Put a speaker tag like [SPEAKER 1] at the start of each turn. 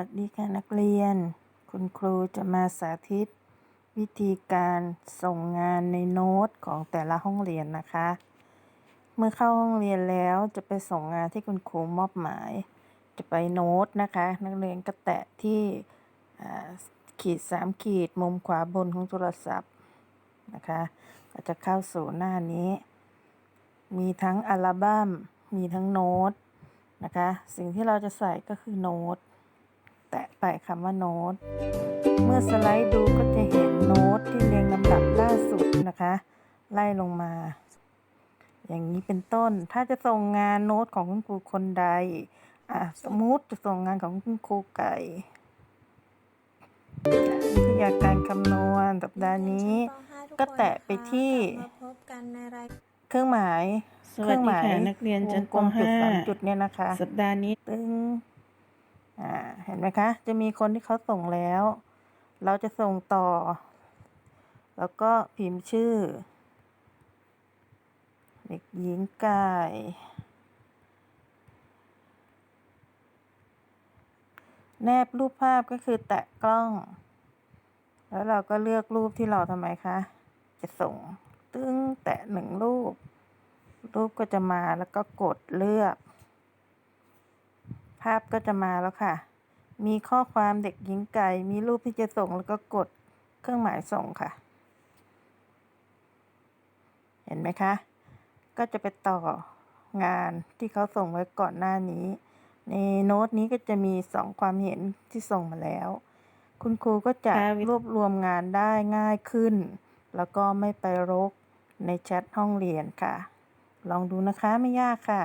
[SPEAKER 1] ัสดีค่ะนักเรียน คุณครูจะมาสาธิต วิธีการส่งงานในโน้ตของแต่ละห้องเรียนนะคะ เมื่อเข้าห้องเรียนแล้วจะไปส่งงานที่คุณครูมอบหมาย จะไปโน้ตนะคะ นักเรียนก็แตะที่ขีดสามขีดมุมขวาบนของโทรศัพท์นะคะก็จะเข้าสู่หน้านี้ มีทั้งอัลบั้มมีทั้งโน้ตนะคะ สิ่งที่เราจะใส่ก็คือโน้ต แตะไปคำว่าโน้ต เมื่อสไลด์ดูก็จะเห็นโน้ตที่เรียงลำดับล่าสุดนะคะ ไล่ลงมา อย่างนี้เป็นต้น ถ้าจะส่งงานโน้ตของคุณครูคนใด อะสมมุติจะส่งงานของคุณครูไก่วิทยาการคำนวณสัปดาห์นี้ ก็แตะไปที่
[SPEAKER 2] มาพบกันในราย
[SPEAKER 1] เครื่องหมาย
[SPEAKER 3] สวัสดีค่ะ
[SPEAKER 1] เครื่องหมาย
[SPEAKER 3] นักเรียนชั้น
[SPEAKER 1] วงกลม
[SPEAKER 3] ป
[SPEAKER 1] จุดสาม
[SPEAKER 3] ห้า
[SPEAKER 1] จุดเนี่ยนะคะ
[SPEAKER 3] สัปดาห์นี้
[SPEAKER 1] ตึง อ่าเห็นไหมคะ จะมีคนที่เขาส่งแล้ว เราจะส่งต่อ แล้วก็พิมพ์ชื่อ เด็กหญิงไก่แนบรูปภาพก็คือแตะกล้อง แล้วเราก็เลือกรูปที่เราทำไมคะ จะส่ง ตึ้งแตะหนึ่งรูป รูปก็จะมาแล้วก็กดเลือก ภาพก็จะมาแล้วค่ะ มีข้อความเด็กหญิงไก่ มีรูปที่จะส่งแล้วก็กดเครื่องหมายส่งค่ะ เห็นไหมคะ ก็จะไปต่องานที่เขาส่งไว้ก่อนหน้านี้ ในโน้ตนี้ก็จะมีสองความเห็นที่ส่งมาแล้ว คุณครูก็จะ
[SPEAKER 3] ค่ะวิ
[SPEAKER 1] รวบรวมงานได้ง่ายขึ้น แล้วก็ไม่ไปรกในแชทห้องเรียนค่ะ ลองดูนะคะไม่ยากค่ะ